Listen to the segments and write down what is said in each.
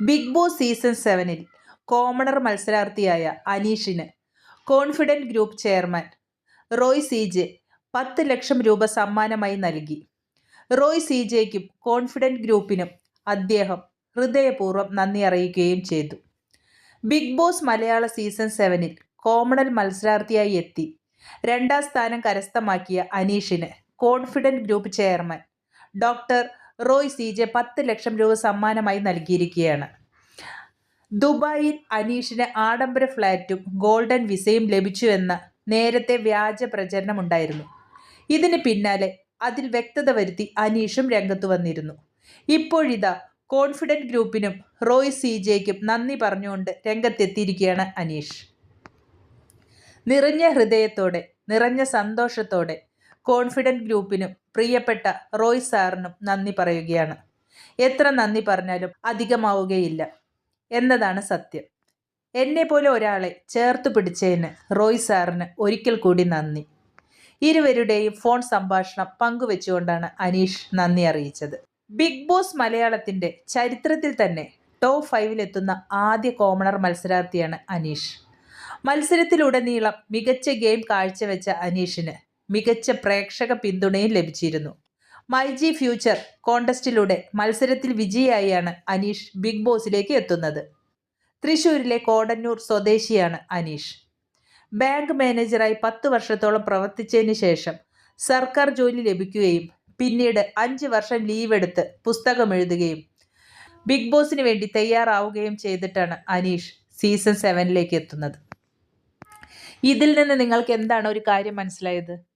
Big boss season സെവനിൽ commoner മത്സരാർത്ഥിയായ അനീഷിന് confident group chairman Roy C J പത്ത് ലക്ഷം രൂപ സമ്മാനമായി നൽകി. റോയ് സി ജെക്കും കോൺഫിഡന്റ് ഗ്രൂപ്പിനും അദ്ദേഹം ഹൃദയപൂർവം നന്ദി അറിയിക്കുകയും ചെയ്തു. ബിഗ് ബോസ് മലയാള സീസൺ സെവനിൽ കോമണൽ മത്സരാർത്ഥിയായി എത്തി. രണ്ടാം സ്ഥാനം കരസ്ഥമാക്കിയ അനീഷിന് confident group chairman doctor Roy C J പത്ത് ലക്ഷം രൂപ സമ്മാനമായി നൽകിയിരിക്കുകയാണ്. ദുബായിൽ അനീഷിന് ആഡംബര ഫ്ലാറ്റും ഗോൾഡൻ വിസയും ലഭിച്ചുവെന്ന നേരത്തെ വ്യാജ പ്രചരണമുണ്ടായിരുന്നു. ഇതിന് പിന്നാലെ അതിൽ വ്യക്തത വരുത്തി അനീഷും രംഗത്തു വന്നിരുന്നു. ഇപ്പോഴിതാ കോൺഫിഡന്റ് ഗ്രൂപ്പിനും റോയ് സി ജെക്കും നന്ദി പറഞ്ഞുകൊണ്ട് രംഗത്തെത്തിയിരിക്കുകയാണ് അനീഷ്. നിറഞ്ഞ ഹൃദയത്തോടെ നിറഞ്ഞ സന്തോഷത്തോടെ കോൺഫിഡന്റ് ഗ്രൂപ്പിനും പ്രിയപ്പെട്ട റോയ് സാറിനും നന്ദി പറയുകയാണ്. എത്ര നന്ദി പറഞ്ഞാലും അധികമാവുകയില്ല എന്നതാണ് സത്യം. എന്നെ പോലെ ഒരാളെ ചേർത്ത് പിടിച്ചതിന് റോയ് സാറിന് ഒരിക്കൽ കൂടി നന്ദി. ഇരുവരുടെയും ഫോൺ സംഭാഷണം പങ്കുവെച്ചുകൊണ്ടാണ് അനീഷ് നന്ദി അറിയിച്ചത്. ബിഗ് ബോസ് മലയാളത്തിന്റെ ചരിത്രത്തിൽ തന്നെ ടോപ്പ് ഫൈവിലെത്തുന്ന ആദ്യ കോമണർ മത്സരാർത്ഥിയാണ് അനീഷ്. മത്സരത്തിലുടനീളം മികച്ച ഗെയിം കാഴ്ചവെച്ച അനീഷിന് മികച്ച പ്രേക്ഷക പിന്തുണയും ലഭിച്ചിരുന്നു. മൈ ജി ഫ്യൂച്ചർ കോണ്ടസ്റ്റിലൂടെ മത്സരത്തിൽ വിജയിയായാണ് അനീഷ് ബിഗ് ബോസിലേക്ക് എത്തുന്നത്. തൃശൂരിലെ കോടന്നൂർ സ്വദേശിയാണ് അനീഷ്. ബാങ്ക് മാനേജറായി പത്ത് വർഷത്തോളം പ്രവർത്തിച്ചതിന് ശേഷം സർക്കാർ ജോലി ലഭിക്കുകയും പിന്നീട് അഞ്ച് വർഷം ലീവ് എടുത്ത് പുസ്തകം എഴുതുകയും ബിഗ് ബോസിന് വേണ്ടി തയ്യാറാവുകയും ചെയ്തിട്ടാണ് അനീഷ് സീസൺ സെവനിലേക്ക് എത്തുന്നത്. ഇതിൽ നിന്ന് നിങ്ങൾക്ക് എന്താണ് ഒരു കാര്യം മനസ്സിലായത്?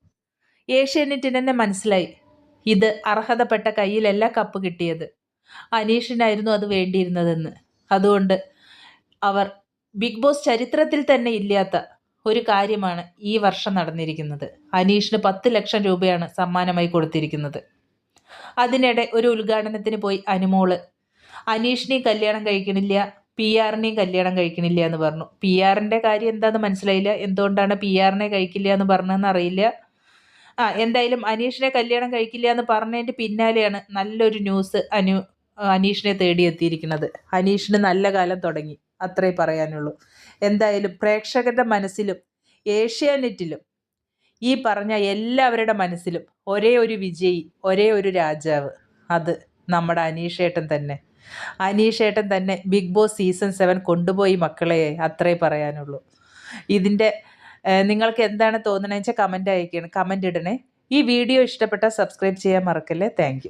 ഏഷ്യാനെറ്റിന് തന്നെ മനസ്സിലായി. ഇത് അർഹതപ്പെട്ട കയ്യിലല്ല കപ്പ് കിട്ടിയത്. അനീഷിനായിരുന്നു അത് വേണ്ടിയിരുന്നതെന്ന്. അതുകൊണ്ട് അവർ ബിഗ് ബോസ് ചരിത്രത്തിൽ തന്നെ ഇല്ലാത്ത ഒരു കാര്യമാണ് ഈ വർഷം നടന്നിരിക്കുന്നത്. അനീഷിന് പത്ത് ലക്ഷം രൂപയാണ് സമ്മാനമായി കൊടുത്തിരിക്കുന്നത്. അതിനിടെ ഒരു ഉദ്ഘാടനത്തിന് പോയി അനുമോൾ അനീഷിനെയും കല്യാണം കഴിക്കണില്ല പി ആറിനെയും കല്യാണം കഴിക്കണില്ല എന്ന് പറഞ്ഞു. പി ആറിന്റെ കാര്യം എന്താണെന്ന് മനസ്സിലായില്ല. എന്തുകൊണ്ടാണ് പി ആറിനെ കഴിക്കില്ല എന്ന് പറഞ്ഞതെന്ന് അറിയില്ല. ആ എന്തായാലും അനീഷിനെ കല്യാണം കഴിക്കില്ല എന്ന് പറഞ്ഞതിന്റെ പിന്നാലെയാണ് നല്ലൊരു ന്യൂസ് അനു അനീഷിനെ തേടി എത്തിയിരിക്കുന്നത്. അനീഷിന് നല്ല കാലം തുടങ്ങി അത്രേ പറയാനുള്ളൂ. എന്തായാലും പ്രേക്ഷകരുടെ മനസ്സിലും ഏഷ്യാനെറ്റിലും ഈ പറഞ്ഞ എല്ലാവരുടെ മനസ്സിലും ഒരേ ഒരു വിജയി ഒരേ ഒരു രാജാവ് അത് നമ്മുടെ അനീഷേട്ടൻ തന്നെ. അനീഷേട്ടൻ തന്നെ ബിഗ് ബോസ് സീസൺ സെവൻ കൊണ്ടുപോയി മക്കളെ അത്രേ പറയാനുള്ളൂ. ഇതിന്റെ നിങ്ങൾക്ക് എന്താണ് തോന്നണമെന്ന് വെച്ചാൽ കമന്റ് അയക്കണം. കമന്റ് ഇടണേ. ഈ വീഡിയോ ഇഷ്ടപ്പെട്ടാൽ സബ്സ്ക്രൈബ് ചെയ്യാൻ മറക്കല്ലേ. താങ്ക്